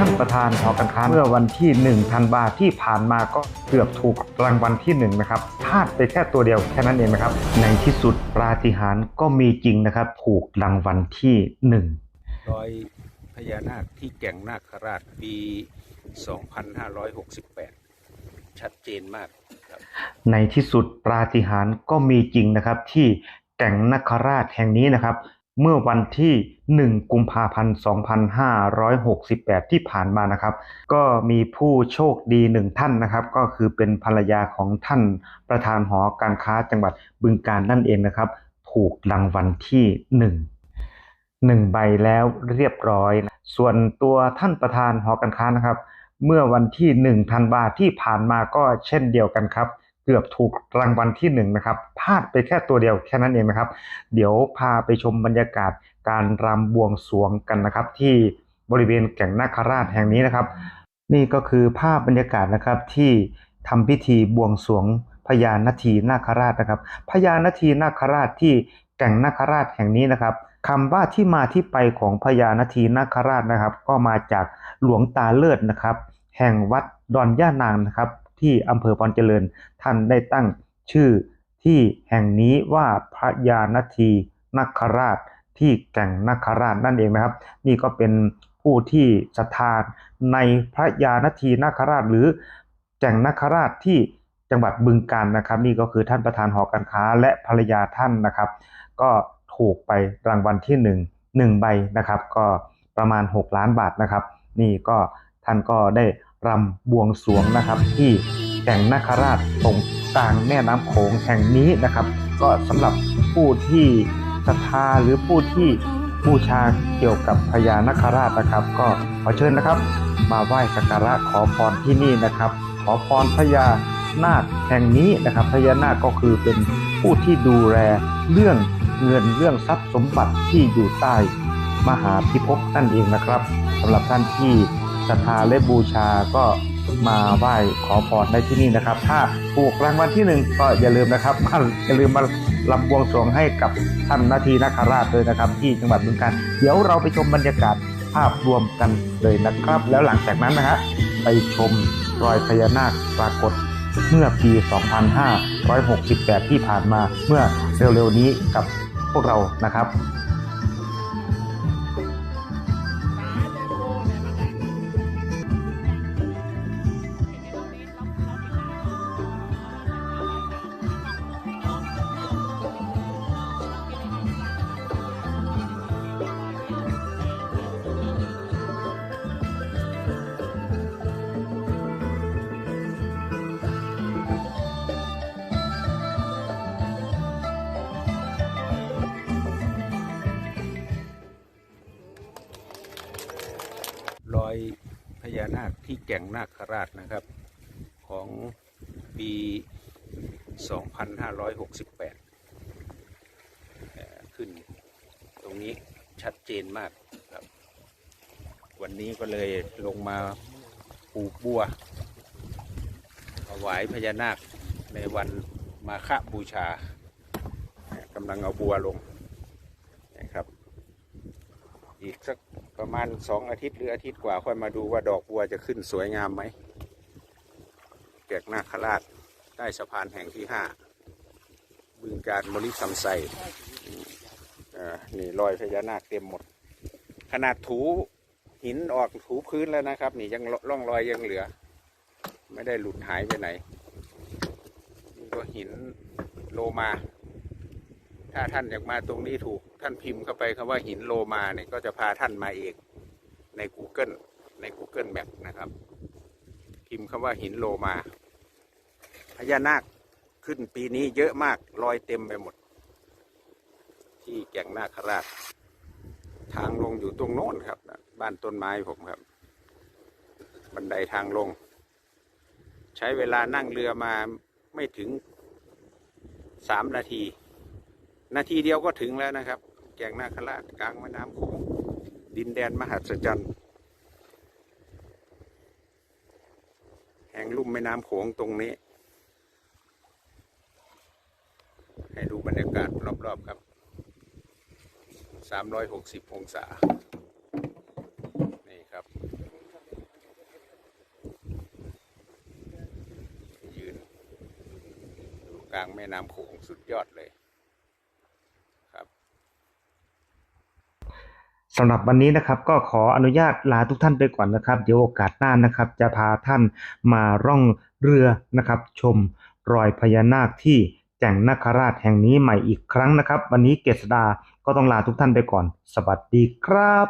ท่านประธานหอการค้าเมื่อวันที่1ธันวาที่ผ่านมาก็เกือบถูกรางวัลที่1นะครับพลาดไปแค่ตัวเดียวแค่นั้นเองนะครับ ในที่สุดปาฏิหาริย์ก็มีจริงนะครับถูกรางวัลที่1รอยพญานาคที่แก่งนาคราชปี 2568 ชัดเจนมากครับในที่สุดปาฏิหาริย์ก็มีจริงนะครับที่แก่งนคราชแห่งนี้นะครับ เมื่อวันที่ 1 กุมภาพันธ์ 2568 ที่ผ่านมานะครับ ก็มีผู้โชคดีหนึ่งท่านนะครับ ก็คือเป็นภรรยาของท่านประธานหอการค้าจังหวัดบึงการนั่นเองนะครับ ถูกรางวัลที่1หนึ่งใบแล้วเรียบร้อย ส่วนตัวท่านประธานหอการค้านะครับ เมื่อวันที่1ธันวาที่ผ่านมาก็เช่นเดียวกันครับ เกือบถูกรางวัลที่1นะครับ ลาดไปแค่ตัวเดียวแค่นั้นเองนะครับ เดี๋ยวพาไปชมบรรยากาศการรำบวงสรวงกันนะครับ ที่บริเวณแก่งนาคราชแห่งนี้นะครับ นี่ก็คือภาพบรรยากาศนะครับที่ทำพิธีบวงสรวงพญานาทีนาคราชนะครับพญานาทีนาคราชที่แก่งนาคราชแห่งนี้นะครับคำว่าที่มาที่ไปของพญานาทีนาคราชนะครับ ก็มาจากหลวงตาเลิศนะครับ แห่งวัดดอนย่านางนะครับ ที่อำเภอปอนเจริญท่านได้ตั้งชื่อ ที่แห่งนี้ว่าพระยานาทีนาคราชที่แก่งนาคราชนั่นเองนะครับ นี่ก็เป็นผู้ที่ศรัทธาในพระยานาทีนาคราชหรือแก่งนาคราชที่จังหวัดบึงกาฬนะครับ นี่ก็คือท่านประธานหอการค้าและภรรยาท่านนะครับ ก็ถูกไปรางวัลที่หนึ่งหนึ่งใบนะครับ ก็ประมาณ 6 ล้านบาทนะครับ นี่ก็ท่านก็ได้รำบวงสรวงนะครับที่ แก่งนาคราชตรงกลางแม่น้ำโขงแห่งนี้นะครับ ก็สำหรับผู้ที่ศรัทธาหรือผู้ที่บูชาเกี่ยวกับพญานาคราชนะครับ ก็ขอเชิญนะครับ มาไหว้สักการะขอพรที่นี่นะครับ ขอพรพญานาคแห่งนี้นะครับพญานาคก็คือเป็นผู้ที่ดูแลเรื่องเงินเรื่องทรัพย์สมบัติที่อยู่ใต้มหาพิภพนั่นเองนะครับสำหรับท่านที่ศรัทธาและบูชาก็ มาไหว้ขอพรได้ที่นี่นะครับ ถ้าถูกรางวัลที่หนึ่งก็อย่าลืมนะครับมาอย่าลืมมาลำบวงสรวงให้กับท่านนาทีนาคราชเลยนะครับ ที่จังหวัดบึงกาฬเดี๋ยวเราไปชมบรรยากาศภาพรวมกันเลยนะครับ แล้วหลังจากนั้นนะฮะไปชมรอยพญานาคปรากฏเมื่อปี 2568 ที่ผ่านมาเมื่อเร็วๆนี้กับพวกเรานะครับ อยพญานาคที่แก่งนาคราชนะครับ ของปี 2568เอ่อขึ้นตรงนี้ชัดเจนมากครับ วันนี้ก็เลยลงมาปลูกบัวถวายพญานาคในวันมาฆบูชากำลังเอาบัวลงนะครับ อีกสัก ประมาณสองอาทิตย์หรืออาทิตย์กว่าค่อยมาดูว่าดอกบัวจะขึ้นสวยงามไหมแกกนาคราชใต้สะพานแห่งที่ห้าบึงการมริสัมไซนี่รอยพญานาคเต็มหมด ขนาดถูหินออกถูพื้นแล้วนะครับ นี่ยังร่องรอยยังเหลือ ไม่ได้หลุดหายไปไหนนี่ก็หินโลมา ถ้าท่านอยากมาตรงนี้ถูกท่านพิมพ์เข้าไปคำว่าหินโลมาเนี่ยก็จะพาท่านมาเองใน Google ใน Google Map นะครับ พิมพ์คำว่าหินโลมาพญานาคขึ้นปีนี้เยอะมากรอยเต็มไปหมด ที่แก่งนาคราช ทางลงอยู่ตรงโน้นครับ บ้านต้นไม้ผมครับ บันไดทางลง ใช้เวลานั่งเรือมาไม่ถึงสามนาที นาทีเดียวก็ถึงแล้วนะครับ แก่งนาคราชกลางแม่น้ำโขงดินแดนมหัศจรรย์แห่งลุ่มแม่น้ำโขงตรงนี้ ให้ดูบรรยากาศรอบๆครับ 360 องศา นี่ครับ ยืนดูกลางแม่น้ำโขงสุดยอดเลย สำหรับวันนี้นะครับก็ขออนุญาตลาทุกท่านไปก่อนนะครับ เดี๋ยวโอกาสหน้านะครับ จะพาท่านมาร่องเรือนะครับ ชมรอยพญานาคที่แก่งนาคราชแห่งนี้ใหม่อีกครั้งนะครับ วันนี้เกษดาก็ต้องลาทุกท่านไปก่อน สวัสดีครับ